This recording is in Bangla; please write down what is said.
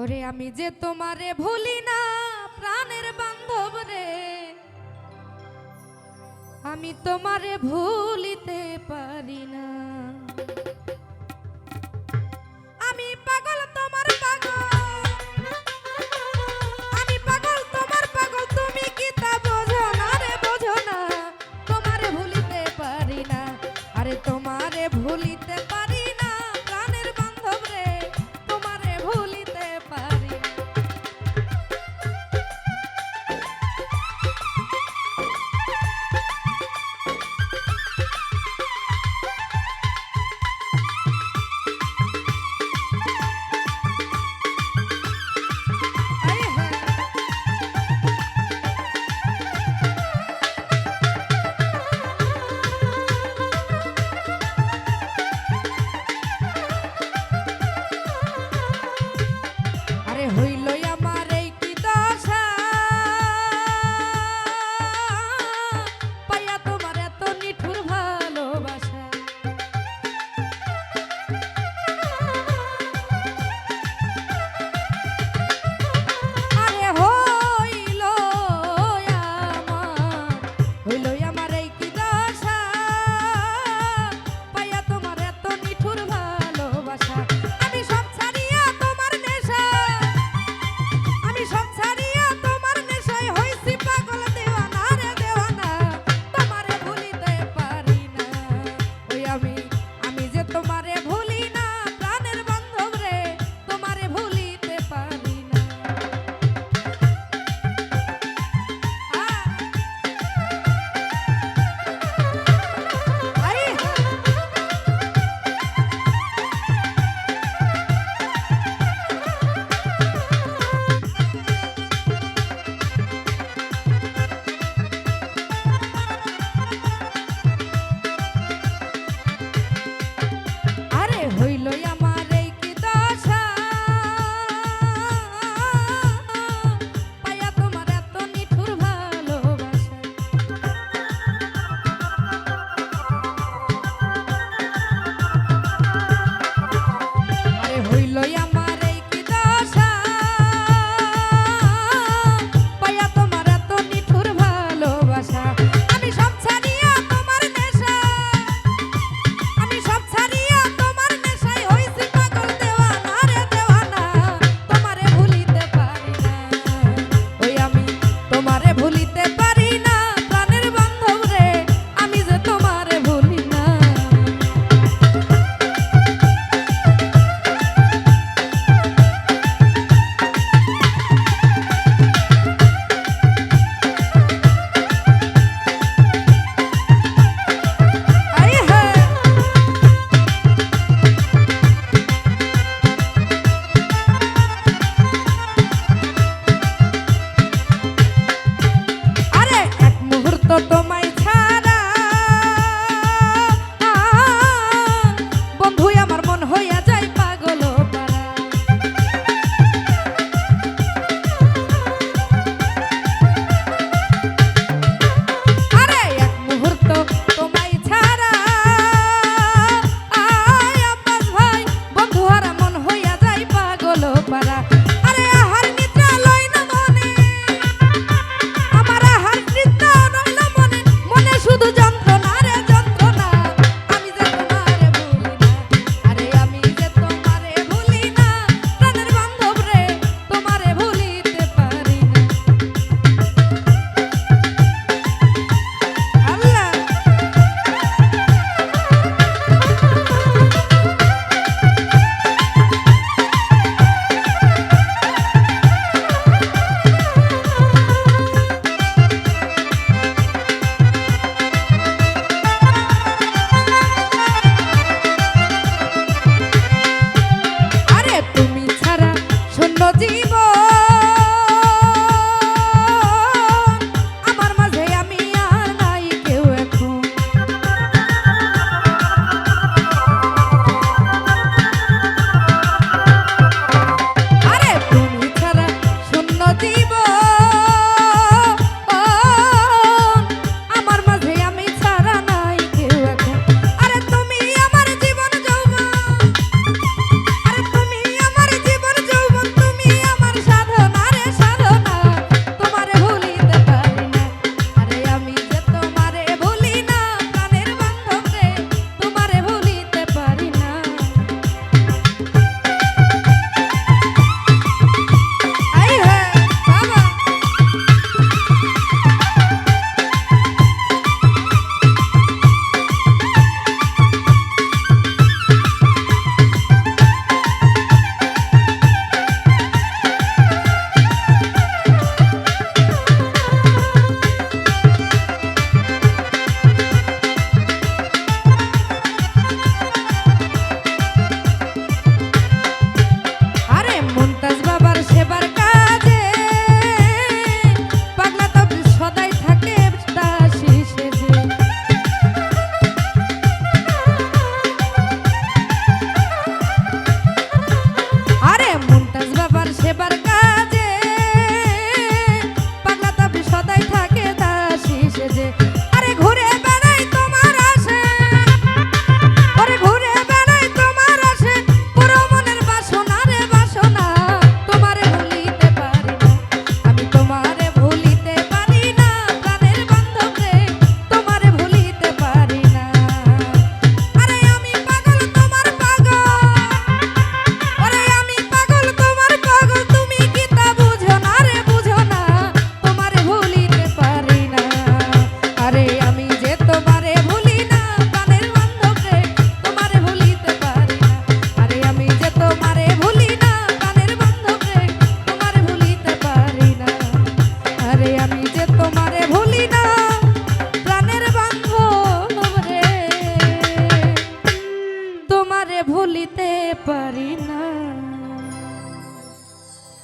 ওরে আমি যে তোমারে ভুলি না, প্রাণের বান্ধব রে। আমি তোমারে ভুলিতে পারি না। আমি পাগল, তোমার পাগল। আমি পাগল, তোমার পাগল, তুমি বোঝো না বোঝো না। তোমারে ভুলিতে পারি না, আরে তোমারে ভুলিতে পারি